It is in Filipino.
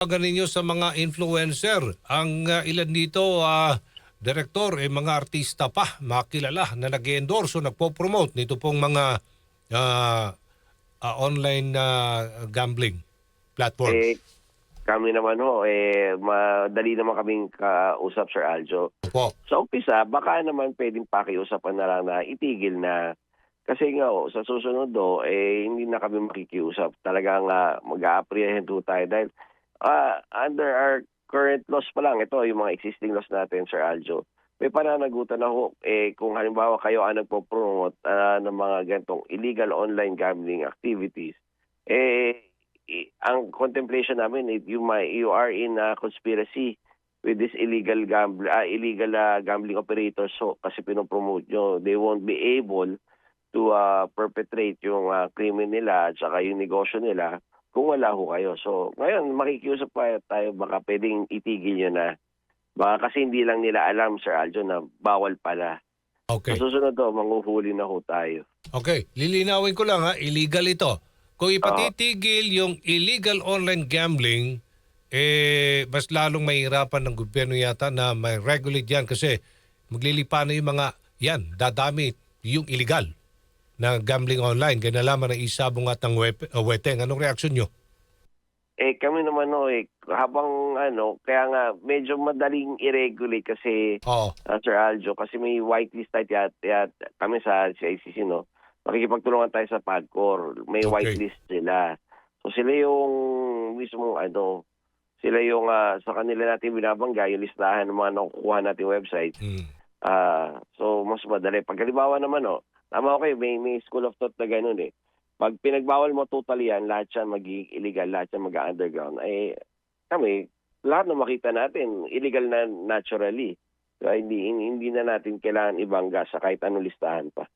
Pag ninyo sa mga influencer, ang uh, ilan dito, ah, direktor, eh, mga artista pa, makilala na nag-endorse o nagpo-promote nito pong mga ah, ah, online na gambling platforms. Eh, kami naman ho, eh, madali naman kaming kausap, Sir Aljo. Opo. Sa umpisa, baka naman pwedeng pakiusapan na lang na itigil na. Kasi nga, oh, sa susunod do, eh, hindi na kami makikiusap. Talagang uh, mag-a-apprehend tayo. Dahil ah, under our current laws pa lang, ito, yung mga existing laws natin, Sir Aljo, may pananagutan na ho. Eh, kung halimbawa kayo ang nagpo-promote ah, ng mga gantong illegal online gambling activities, eh, ang contemplation namin, if you, might, you are in a conspiracy with this illegal gamble, ah, illegal ah, gambling operators so kasi pinopromote nyo, they won't be able to ah, perpetrate yung ah, krimen nila at saka yung negosyo nila kung wala ho kayo. So, ngayon, makikiusap pa tayo, baka pwedeng itigil nyo na. Baka kasi hindi lang nila alam, Sir Aljo, na bawal pala. Okay. Sa susunod to, manghuhuli na ho tayo. Okay, lilinawin ko lang ha, illegal ito. Kung ipatitigil yung illegal online gambling, eh, mas lalong mahirapan ng gobyerno yata na may regulate yan kasi maglilipa na yung mga, yan, dadami yung illegal na gambling online. Ganyan lamang ng isabong at ng uh, weteng. Anong reaksyon nyo? Eh kami naman no eh habang ano kaya nga medyo madaling i-regulate kasi Oo. uh, Sir Aljo kasi may whitelist tayo yat, yat, kami sa CICC no. Makikipagtulungan tayo sa PAGCOR. May Okay. whitelist sila. So sila yung mismo ano sila yung ah, sa kanila natin binabangga yung listahan ng mga nakukuha nating website. Mm. Ah, so mas madali. Pag halimbawa naman no, tama okay, may may school of thought na ganun eh. Pag pinagbawal mo totally yan, lahat yan magiging illegal, lahat yan mag-underground, ay kami, lahat na makita natin, illegal na naturally. Kaya hindi, hindi na natin kailangan ibangga sa kahit anong listahan pa.